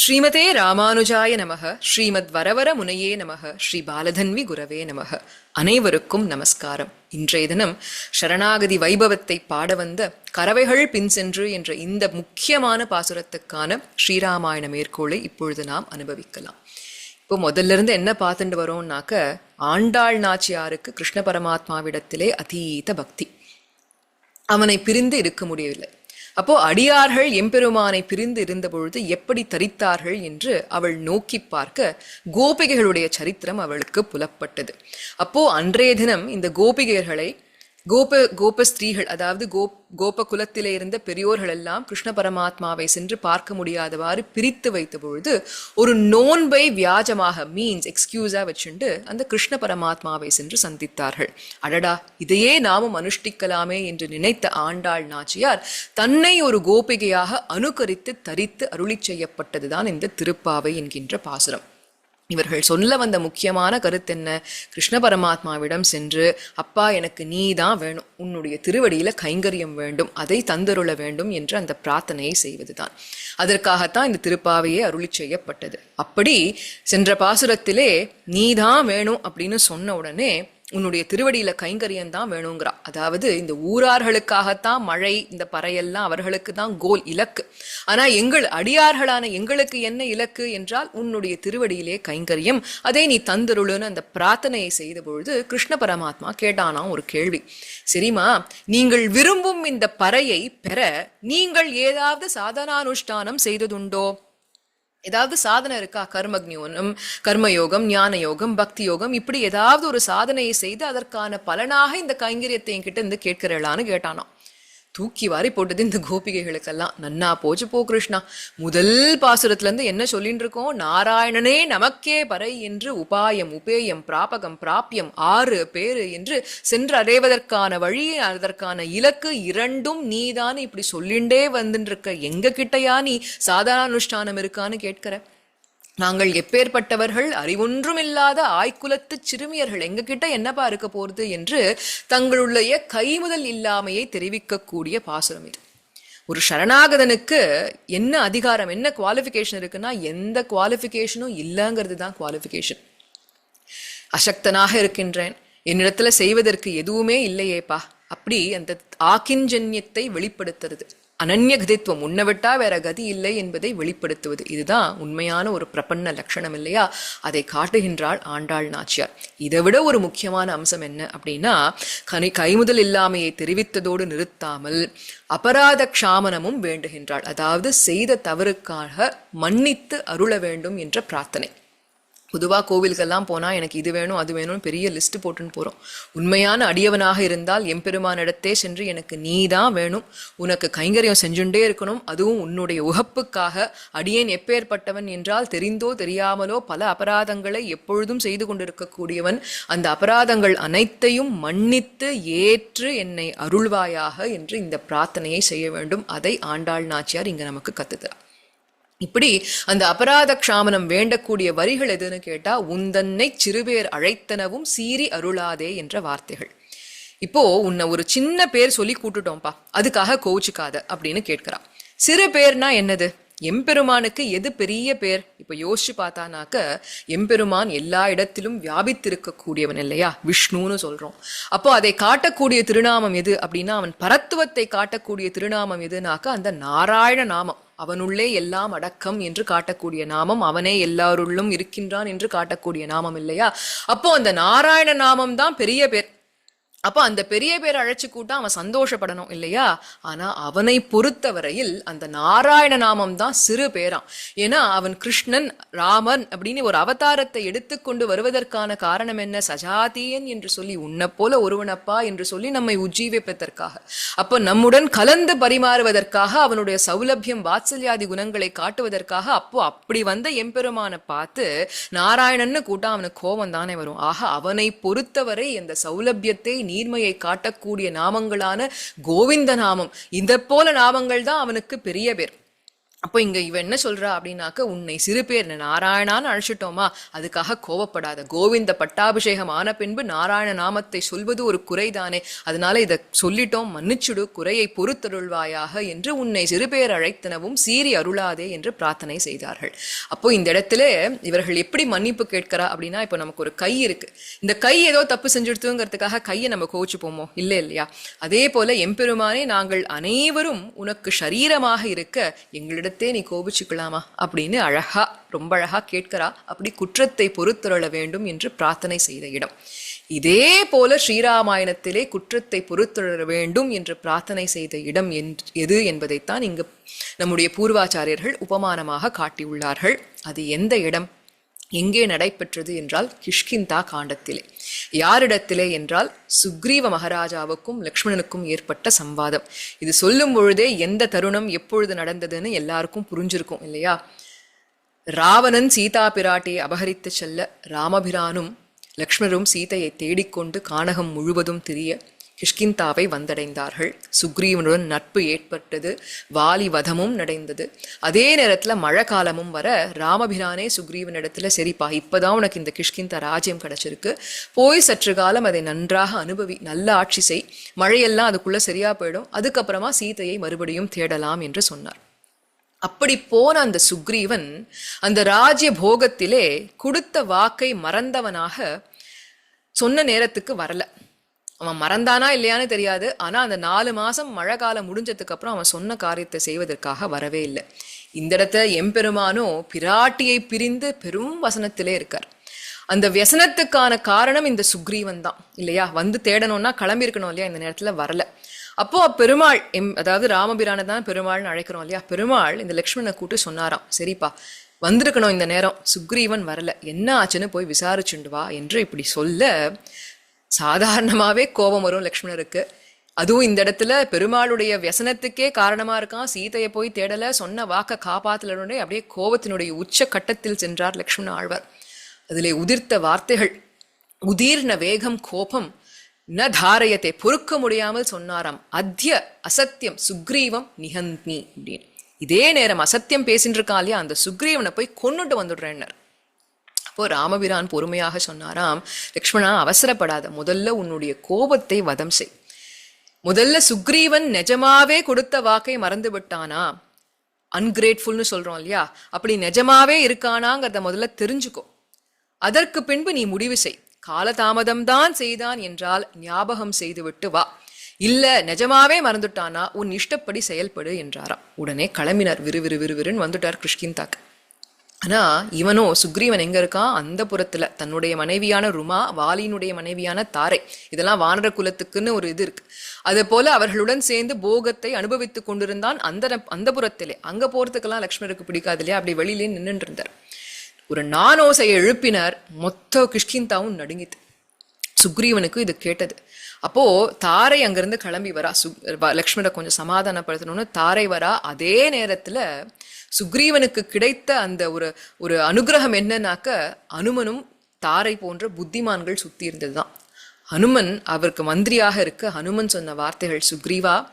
ஸ்ரீமதே ராமானுஜாய நமக ஸ்ரீமத் வரவர முனையே நமக ஸ்ரீ பாலதன்வி குரவே நமக. அனைவருக்கும் நமஸ்காரம். இன்றைய தினம் சரணாகதி வைபவத்தை பாட வந்த கறவைகள் பின் சென்று என்ற இந்த முக்கியமான பாசுரத்துக்கான ஸ்ரீராமாயண மேற்கோளை இப்பொழுது நாம் அனுபவிக்கலாம். இப்போ முதல்ல இருந்து என்ன பார்த்துட்டு வரோம்னாக்க ஆண்டாள் நாச்சியாருக்கு கிருஷ்ண பரமாத்மாவிடத்திலே அதீத பக்தி. அவனை பிரிந்து இருக்க முடியவில்லை. அப்போ அடியார்கள் எம்பெருமானை பிரிந்து இருந்த பொழுது எப்படி தரித்தார்கள் என்று அவள் நோக்கி பார்க்க கோபிகைகளுடைய சரித்திரம் அவளுக்கு புலப்பட்டது. அப்போ அன்றைய தினம் இந்த கோபிகைகளை கோப கோப ஸ்திரீகள் அதாவது கோப் கோப குலத்திலே இருந்த பெரியோர்கள் எல்லாம் கிருஷ்ண பரமாத்மாவை சென்று பார்க்க முடியாதவாறு பிரித்து வைத்த பொழுது ஒரு நோன்பை வியாஜமாக மீன்ஸ் எக்ஸ்கியூஸா வச்சுண்டு அந்த கிருஷ்ண பரமாத்மாவை சென்று சந்தித்தார்கள். அடடா இதையே நாமும் அனுஷ்டிக்கலாமே என்று நினைத்த ஆண்டாள் நாச்சியார் தன்னை ஒரு கோபிகையாக அனுகரித்து தரித்து அருளி செய்யப்பட்டதுதான் இந்த திருப்பாவை என்கின்ற பாசுரம். இவர்கள் சொல்ல வந்த முக்கியமான கருத்து என்ன? கிருஷ்ண பரமாத்மாவிடம் சென்று அப்பா எனக்கு நீ தான் வேணும். உன்னுடைய திருவடியில் கைங்கரியம் வேண்டும். அதை தந்தருள வேண்டும் என்று அந்த பிரார்த்தனையை செய்வதுதான். அதற்காகத்தான் இந்த திருப்பாவையே அருளி செய்யப்பட்டது. அப்படி சென்ற பாசுரத்திலே நீ தான் வேணும் அப்படின்னு சொன்ன உடனே உன்னுடைய திருவடியில கைங்கரியம் தான் வேணுங்கிறா. அதாவது இந்த ஊரார்களுக்காகத்தான் மழை இந்த பறையெல்லாம் அவர்களுக்கு தான் கோல் இலக்கு. ஆனா எங்கள் அடியார்களான எங்களுக்கு என்ன இலக்கு என்றால் உன்னுடைய திருவடியிலே கைங்கரியம். அதை நீ தந்தருளுன்னு அந்த பிரார்த்தனையை செய்த பொழுது கிருஷ்ண பரமாத்மா கேட்டானாம் ஒரு கேள்வி. சரிமா நீங்கள் விரும்பும் இந்த பறையை பெற நீங்கள் ஏதாவது சாதனானுஷ்டானம் செய்ததுண்டோ? ஏதாவது சாதனை இருக்கா? கர்மக்னியோனம் கர்மயோகம் ஞான யோகம் பக்தி யோகம் இப்படி ஏதாவது ஒரு சாதனையை செய்து அதற்கான பலனாக இந்த கைங்கரியத்தை என்கிட்ட இருந்து கேட்கிறளான்னு கேட்டானாம். தூக்கி வாரி போட்டது இந்த கோபிகைகளுக்கெல்லாம். நன்னா போச்சு போ கிருஷ்ணா. முதல் பாசுரத்துல இருந்து என்ன சொல்லிட்டு இருக்கோம்? நாராயணனே நமக்கே பறை என்று உபாயம் உபேயம் பிராபகம் பிராப்பியம் ஆறு பேரு என்று சென்று அடைவதற்கான வழி அதற்கான இலக்கு இரண்டும் நீதான் இப்படி சொல்லிண்டே வந்துட்டு இருக்க. எங்க கிட்டயா நீ சாதாரண அனுஷ்டானம் இருக்கான்னு கேட்கிற? நாங்கள் எப்பேற்பட்டவர்கள் அறிவொன்றும் இல்லாத ஆய்குலத்து சிறுமியர்கள் எங்க கிட்ட என்னப்பா இருக்க போறது என்று தங்களுடைய கைமுதல் இல்லாமையை தெரிவிக்கக்கூடிய பாசுரம் இது. ஒரு சரணாகதனுக்கு என்ன அதிகாரம் என்ன குவாலிஃபிகேஷன் இருக்குன்னா எந்த குவாலிஃபிகேஷனும் இல்லைங்கிறது தான் குவாலிஃபிகேஷன் அசக்தனாக இருக்கின்றேன். என்னிடத்துல செய்வதற்கு எதுவுமே இல்லையேப்பா. அப்படி அந்த ஆக்கிஞ்சன்யத்தை வெளிப்படுத்துறது. அனன்ய கதித்துவம் உன்னை விட்டா வேற கதி இல்லை என்பதை வெளிப்படுத்துவது. இதுதான் உண்மையான ஒரு பிரபன்ன லட்சணம் இல்லையா? அதை காட்டுகின்றாள் ஆண்டாள் நாச்சியார். இதை விட ஒரு முக்கியமான அம்சம் என்ன அப்படின்னா கனி கைமுதல் இல்லாமையை தெரிவித்ததோடு நிறுத்தாமல் அபராத க்ஷாமனமும் வேண்டுகின்றாள். அதாவது செய்த தவறுக்காக மன்னித்து அருள வேண்டும் என்ற பிரார்த்தனை. பொதுவாக கோவில்கள்லாம் போனால் எனக்கு இது வேணும் அது வேணும்னு பெரிய லிஸ்ட் போட்டுன்னு போகிறோம் உண்மையான அடியவனாக இருந்தால் எம்பெருமானிடத்தே சென்று எனக்கு நீ தான் வேணும். உனக்கு கைங்கரியம் செஞ்சுட்டே இருக்கணும். அதுவும் உன்னுடைய உகப்புக்காக. அடியேன் எப்பேற்பட்டவன் என்றால் தெரிந்தோ தெரியாமலோ பல அபராதங்களை எப்பொழுதும் செய்து கொண்டிருக்கக்கூடியவன். அந்த அபராதங்கள் அனைத்தையும் மன்னித்து ஏற்று என்னை அருள்வாயாக என்று இந்த பிரார்த்தனையை செய்ய வேண்டும். அதை ஆண்டாள் நாச்சியார் இங்கே நமக்கு கத்துக்கிறார் இப்படி அந்த அபராத க்ஷாமனம் வேண்டக்கூடிய வரிகள் எதுன்னு கேட்டா உந்தன்னை சிறுபேர் அழைத்தனவும் சீறி அருளாதே என்ற வார்த்தைகள். இப்போ உன்னை ஒரு சின்ன பேர் சொல்லி கூட்டுட்டோம்ப்பா அதுக்காக கோச்சுக்காத அப்படின்னு கேட்கிறா சிறு பேர்னா என்னது? எம்பெருமானுக்கு எது பெரிய பேர்? இப்ப யோசிச்சு பார்த்தானாக்க எம்பெருமான் எல்லா இடத்திலும் வியாபித்திருக்கக்கூடியவன் இல்லையா? விஷ்ணுன்னு சொல்றோம். அப்போ அதை காட்டக்கூடிய திருநாமம் எது அப்படின்னா அவன் பரத்துவத்தை காட்டக்கூடிய திருநாமம் எதுனாக்க அந்த நாராயண நாமம். அவனுள்ளே எல்லாம் அடக்கம் என்று காட்டக்கூடிய நாமம் அவனே எல்லாருள்ளும் இருக்கின்றான் என்று காட்டக்கூடிய நாமம் இல்லையா? அப்போ அந்த நாராயண நாமம் தான் பெரிய பேர் அப்போ அந்த பெரிய பேரை அழைச்சி கூட்டா அவன் சந்தோஷப்படணும் இல்லையா? ஆனா அவனை பொறுத்தவரையில் அந்த நாராயண நாமம் தான் சிறு பேராம். ஏன்னா அவன் கிருஷ்ணன் ராமன் அப்படின்னு ஒரு அவதாரத்தை எடுத்துக்கொண்டு வருவதற்கான காரணம் என்ன? சஜாதியன் என்று சொல்லி உன்னை போல ஒருவனப்பா என்று சொல்லி நம்மை உஜ்ஜீவிப்பதற்காக அப்போ நம்முடன் கலந்து பரிமாறுவதற்காக அவனுடைய சௌலபியம் வாத்சல்யாதி குணங்களை காட்டுவதற்காக அப்போ அப்படி வந்த எம்பெருமானை பார்த்து நாராயணன்னு கூட்டா அவனுக்கு கோபம் தானே வரும். ஆக அவனை பொறுத்தவரை அந்த சௌலபியத்தை நீர்மையை காட்டக்கூடிய நாமங்களான கோவிந்த நாமம் இந்த போல நாமங்கள் தான் அவனுக்கு பெரிய பேர். அப்போ இங்க இவன் என்ன சொல்றா அப்படின்னாக்க உன்னை சிறு பேர் நாராயணான்னு அழைச்சிட்டோமா? அதுக்காக கோவப்படாத. கோவிந்த பட்டாபிஷேகம் ஆன பின்பு நாராயண நாமத்தை சொல்வது ஒரு குறைதானே. அதனால இதை சொல்லிட்டோம். மன்னிச்சுடு. குறையை பொறுத்தருள்வாயாக என்று உன்னை சிறு பேர் அழைத்தனவும் சீறி அருளாதே என்று பிரார்த்தனை செய்தார்கள். அப்போ இந்த இடத்துல இவர்கள் எப்படி மன்னிப்பு கேட்கிறா அப்படின்னா இப்போ நமக்கு ஒரு கை இருக்கு. இந்த கை ஏதோ தப்பு செஞ்சுடுத்துங்கிறதுக்காக கையை நம்ம கோவிச்சுப்போமோ? இல்லை இல்லையா? அதே போல எம்பெருமானே நாங்கள் அனைவரும் உனக்கு சரீரமாக இருக்க எங்களிடம் எங்களிடத்தே நீ கோபிச்சுக்கலாமா? அப்படின்னு அழகா ரொம்ப அழகா கேட்கிறா. அப்படி குற்றத்தை பொறுத்தருள வேண்டும் என்று பிரார்த்தனை செய்த இடம். இதே போல ஸ்ரீராமாயணத்திலே குற்றத்தை பொறுத்தருள வேண்டும் என்று பிரார்த்தனை செய்த இடம் எது என்பதைத்தான் இங்கு நம்முடைய பூர்வாச்சாரியர்கள் உபமானமாக காட்டியுள்ளார்கள். அது எந்த இடம்? எங்கே நடைபெற்றது என்றால் கிஷ்கிந்தா காண்டத்திலே. யாரிடத்திலே என்றால் சுக்ரீவ மகாராஜாவுக்கும் லக்ஷ்மணனுக்கும் ஏற்பட்ட சம்வாதம். இது சொல்லும் பொழுதே எந்த தருணம் எப்பொழுது நடந்ததுன்னு எல்லாருக்கும் புரிஞ்சிருக்கும் இல்லையா? ராவணன் சீதா பிராட்டியை அபகரித்து செல்ல ராமபிரானும் லக்ஷ்மணரும் சீதையை தேடிக்கொண்டு கானகம் முழுவதும் திரிய கிஷ்கிந்தாவை வந்தடைந்தார்கள். சுக்ரீவனுடன் நட்பு ஏற்பட்டது. வாலி வதமும் நடந்தது. அதே நேரத்தில் மழை காலமும் வர ராமபிரானே சுக்ரீவனிடத்துல சரிப்பா இப்போதான் உனக்கு இந்த கிஷ்கிந்தா ராஜ்யம் கிடைச்சிருக்கு. போய் சற்று காலம் அதை நன்றாக அனுபவி நல்ல ஆட்சி செய். மழையெல்லாம் அதுக்குள்ளே சரியாக போயிடும். அதுக்கப்புறமா சீதையை மறுபடியும் தேடலாம் என்று சொன்னார். அப்படி போன அந்த சுக்ரீவன் அந்த ராஜ்ய போகத்திலே கொடுத்த வாக்கை மறந்தவனாக சொன்ன நேரத்துக்கு வரல. அவன் மறந்தானா இல்லையான்னு தெரியாது. ஆனால் அந்த நாலு மாதம் மழை காலம் முடிஞ்சதுக்கு அப்புறம் அவன் சொன்ன காரியத்தை செய்வதற்காக வரவே இல்லை. இந்த இடத்த எம்பெருமானோ பிராட்டியை பிரிந்து பெரும் வசனத்திலே இருக்கார். அந்த வியசனத்துக்கான காரணம் இந்த சுக்ரீவன் தான் இல்லையா? வந்து தேடணும்னா கிளம்பியிருக்கணும் இல்லையா? இந்த நேரத்தில் வரல. அப்போ பெருமாள் எம் அதாவது ராமபிரானை தான் பெருமாள்னு அழைக்கிறோம் இல்லையா? பெருமாள் இந்த லக்ஷ்மணனை கூட்டு சொன்னாராம் சரிப்பா வந்திருக்கணும் இந்த நேரம் சுக்ரீவன் வரல. என்ன ஆச்சுன்னு போய் விசாரிச்சுண்டு வா என்று இப்படி சொல்ல சாதாரணமாகவே கோபம் வரும் லக்ஷ்மணருக்கு. அதுவும் இந்த இடத்துல பெருமாளுடைய வியசனத்துக்கே காரணமா இருக்கான். சீதையை போய் தேடல சொன்ன வாக்க காப்பாத்தலனுடைய அப்படியே கோபத்தினுடைய உச்ச கட்டத்தில் சென்றார் லக்ஷ்மண ஆழ்வார். அதிலே உதிர்த்த வார்த்தைகள் உதீர்ண வேகம் கோபம் ந தாரயத்தை பொறுக்க முடியாமல் சொன்னாராம். அத்திய அசத்தியம் சுக்ரீவம் நிகந்தி அப்படின்னு. இதே நேரம் அசத்தியம் பேசிட்டு இருக்கான் இல்லையா? அந்த சுக்ரீவனை போய் கொண்டுட்டு வந்துடுறேன்னர். அப்போ ராமபிரான் பொறுமையாக சொன்னாராம் லக்ஷ்மணா அவசரப்படாத. முதல்ல உன்னுடைய கோபத்தை வதம் செய். முதல்ல சுக்ரீவன் நிஜமாவே கொடுத்த வாக்கை மறந்து விட்டானா அன்கிரேட்ஃபுல்னு சொல்றோம் இல்லையா? அப்படி நிஜமாவே இருக்கானாங்கிறத முதல்ல தெரிஞ்சுக்கோ. அதற்கு பின்பு நீ முடிவு செய். காலதாமதம் தான் செய்தான் என்றால் ஞாபகம் செய்துவிட்டு வா. இல்ல நிஜமாவே மறந்துட்டானா? உன் இஷ்டப்படி செயல்படு என்றாராம். உடனே கிளம்பினார். விறுவிறு விறுவிறுன்னு வந்துட்டார் கிருஷ்கிந்தாக்கு ஆனால் இவனோ சுக்ரீவன் எங்க இருக்கான் அந்த புறத்தில். தன்னுடைய மனைவியான ருமா வாலியினுடைய மனைவியான தாரை. இதெல்லாம் வானர குலத்துக்குன்னு ஒரு இது இருக்கு. அதே போல அவர்களுடன் சேர்ந்து போகத்தை அனுபவித்துக் கொண்டிருந்தான் அந்த அந்த புறத்திலே. அங்கே போகிறதுக்கெல்லாம் லக்ஷ்மணருக்கு பிடிக்காது இல்லையா? அப்படி வெளியிலே நின்றுட்டு இருந்தார் ஒரு நானோசையை எழுப்பினார். மொத்த கிஷ்கிந்தாவும் நடுங்கிது. சுக்ரீவனுக்கு இது கேட்டது. அப்போ தாரை அங்கிருந்து கிளம்பி வரா. சு லக்ஷ்மணரை கொஞ்சம் சமாதானப்படுத்தணும்னு தாரை வரா. அதே நேரத்துல சுக்ரீவனுக்கு கிடைத்த அந்த ஒரு ஒரு அனுகிரகம் என்னன்னாக்க அனுமனும் தாரை போன்ற புத்திமான்கள் சுத்தி இருந்ததுதான். ஹனுமன் அவருக்கு மந்திரியாக இருக்க ஹனுமன் சொன்ன வார்த்தைகள் சுக்ரீவா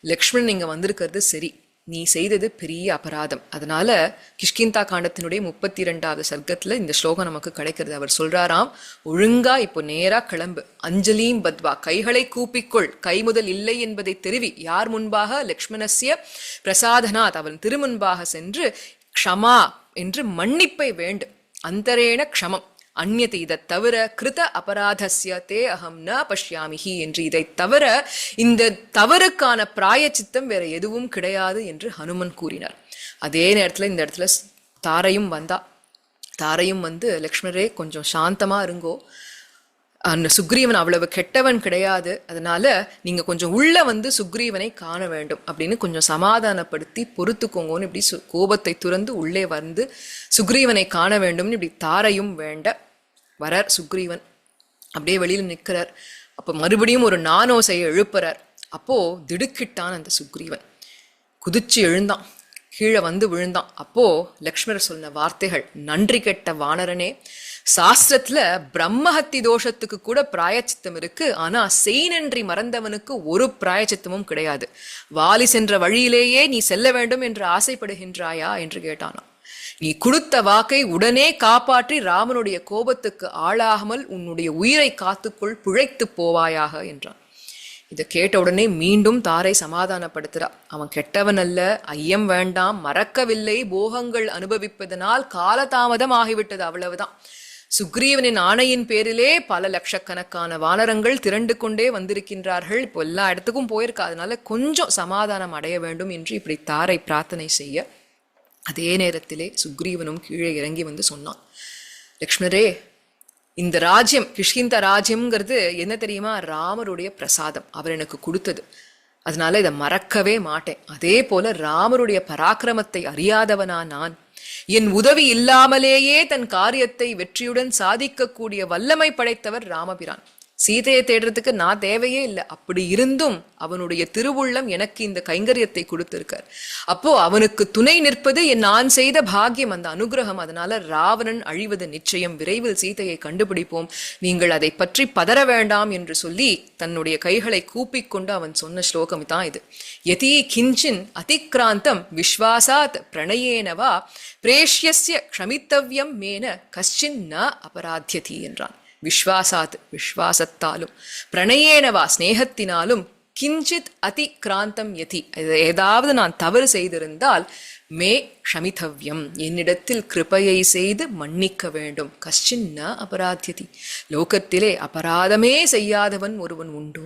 லக்ஷ்மணன் இங்கே வந்திருக்கிறது சரி. நீ செய்தது பெரிய அபராதம். அதனால கிஷ்கிந்தா காண்டத்தினுடைய முப்பத்தி இரண்டாவது சர்க்கத்தில் இந்த ஸ்லோகம் நமக்கு கிடைக்கிறது. அவர் சொல்றாராம் ஒழுங்கா இப்போ நேரா கிளம்பு. அஞ்சலியும் பத்வா கைகளை கூப்பிக்கொள். கைமுதல் இல்லை என்பதை தெரிவி. யார் முன்பாக? லக்ஷ்மணஸ்ய பிரசாதனாத் அவன் திருமுன்பாக சென்று க்ஷமா என்று மன்னிப்பை வேண்டு அந்தரேன க்ஷமம். அந்நியத்தை இதை தவிர கிருத அபராதஸ்ய தே அகம் ந பஷ்யாமிஹி என்று இதை தவிர இந்த தவறுக்கான பிராயச்சித்தம் வேற எதுவும் கிடையாது என்று ஹனுமன் கூறினார். அதே நேரத்தில் இந்த இடத்துல தாரையும் வந்தா. தாரையும் வந்து லக்ஷ்மணரே கொஞ்சம் சாந்தமா இருங்கோ. அந்த சுக்ரீவன் அவ்வளவு கெட்டவன் கிடையாது. அதனால நீங்க கொஞ்சம் உள்ள வந்து சுக்ரீவனை காண வேண்டும் அப்படின்னு கொஞ்சம் சமாதானப்படுத்தி பொறுத்துக்கோங்கன்னு இப்படி சு- கோபத்தை துறந்து உள்ளே வந்து சுக்ரீவனை காண வேண்டும்னு இப்படி தாரையும் வேண்ட வரார் சுக்ரீவன். அப்படியே வெளியில் நிற்கிறார் அப்போ மறுபடியும் ஒரு நானோசையை எழுப்புறார். அப்போது திடுக்கிட்டான் அந்த சுக்ரீவன். குதிச்சு எழுந்தான். கீழே வந்து விழுந்தான். அப்போது லக்ஷ்மணர் சொன்ன வார்த்தைகள் நன்றி கெட்ட வானரனே சாஸ்திரத்தில் பிரம்மஹத்தி தோஷத்துக்கு கூட பிராயச்சித்தம் இருக்கு. ஆனால் செய் நன்றி மறந்தவனுக்கு ஒரு பிராயச்சித்தமும் கிடையாது. வாலி சென்ற வழியிலேயே நீ செல்ல வேண்டும் என்று ஆசைப்படுகின்றாயா? என்று கேட்டானாம். நீ கொடுத்த வாக்கை உடனே காப்பாற்றி ராமனுடைய கோபத்துக்கு ஆளாகாமல் உன்னுடைய உயிரை காத்துக்கொள் பிழைத்து போவாயாக என்றான். இதை கேட்ட உடனே மீண்டும் தாரை சமாதானப்படுத்துறா. அவன் கெட்டவன் அல்ல ஐயம் வேண்டாம் மறக்கவில்லை போகங்கள் அனுபவிப்பதனால் காலதாமதம் ஆகிவிட்டது அவ்வளவுதான். சுக்ரீவனின் ஆணையின் பேரிலே பல லட்சக்கணக்கான வானரங்கள் திரண்டு கொண்டே வந்திருக்கின்றார்கள். இப்போ எல்லா இடத்துக்கும் போயிருக்கா. அதனால கொஞ்சம் சமாதானம் அடைய வேண்டும் என்று இப்படி தாரை பிரார்த்தனை செய்ய அதே நேரத்திலே சுக்ரீவனும் கீழே இறங்கி வந்து சொன்னான் லக்ஷ்மணரே இந்த ராஜ்யம் கிஷ்கிந்த ராஜ்யம்ங்கிறது என்ன தெரியுமா? ராமருடைய பிரசாதம். அவர் எனக்கு கொடுத்தது. அதனால இதை மறக்கவே மாட்டேன். அதே போல ராமருடைய பராக்கிரமத்தை அறியாதவனா நான்? என் உதவி இல்லாமலேயே தன் காரியத்தை வெற்றியுடன் சாதிக்கக்கூடிய வல்லமை படைத்தவர் ராமபிரான். சீதையை தேடுறதுக்கு நான் தேவையே இல்லை. அப்படி இருந்தும் அவனுடைய திருவுள்ளம் எனக்கு இந்த கைங்கரியத்தை கொடுத்திருக்கார். அப்போ அவனுக்கு துணை நிற்பது என் நான் செய்த பாக்கியம். அந்த அனுகிரகம் அதனால ராவணன் அழிவது நிச்சயம். விரைவில் சீதையை கண்டுபிடிப்போம். நீங்கள் அதை பற்றி பதற வேண்டாம் என்று சொல்லி தன்னுடைய கைகளை கூப்பிக்கொண்டு அவன் சொன்ன ஸ்லோகம் தான் இது. எதி கிஞ்சின் அதிக்ராந்தம் விஸ்வாசாத் பிரணயேனவா பிரேஷ்யஸ்ய க்ஷமித்தவ்யம் மேன கஷ்டின் ந அபராத்தியதி என்றான். விஸ்வாசாத் விஸ்வாசத்தாலும் பிரணயேனவா ஸ்நேகத்தினாலும் கிஞ்சித் அதி கிராந்தம் யதி ஏதாவது நான் தவறு செய்திருந்தால் மே க்ஷமித்தவ்யம் என்னிடத்தில் கிருபையை செய்து மன்னிக்க வேண்டும். கஷ்டின் ந அபராத்தியதி லோகத்திலே அபராதமே செய்யாதவன் ஒருவன் உண்டோ?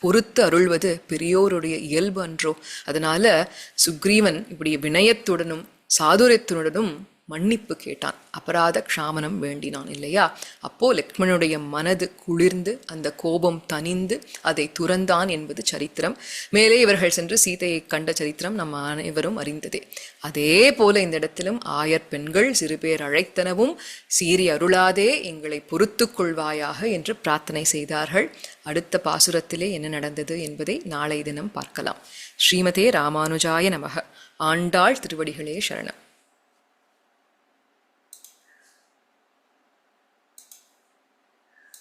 பொறுத்து அருள்வது பெரியோருடைய இயல்பு அன்றோ? அதனால சுக்ரீவன் இப்படி வினயத்துடனும் சாதுரியத்துடனும் மன்னிப்பு கேட்டான். அபராத க்ஷாமனம் வேண்டினான் இல்லையா? அப்போ லக்ஷ்மணனுடைய மனது குளிர்ந்து அந்த கோபம் தனிந்து அதை துறந்தான் என்பது சரித்திரம். மேலே இவர்கள் சென்று சீதையை கண்ட சரித்திரம் நம்ம அனைவரும் அறிந்ததே. அதே போல இந்த இடத்திலும் ஆயர் பெண்கள் சிறு பேர் அழைத்தனவும் சீறி அருளாதே எங்களை பொறுத்து கொள்வாயாக என்று பிரார்த்தனை செய்தார்கள். அடுத்த பாசுரத்திலே என்ன நடந்தது என்பதை நாளை தினம் பார்க்கலாம். ஸ்ரீமதே ராமானுஜாய நமக. ஆண்டாள் திருவடிகளே சரணம்.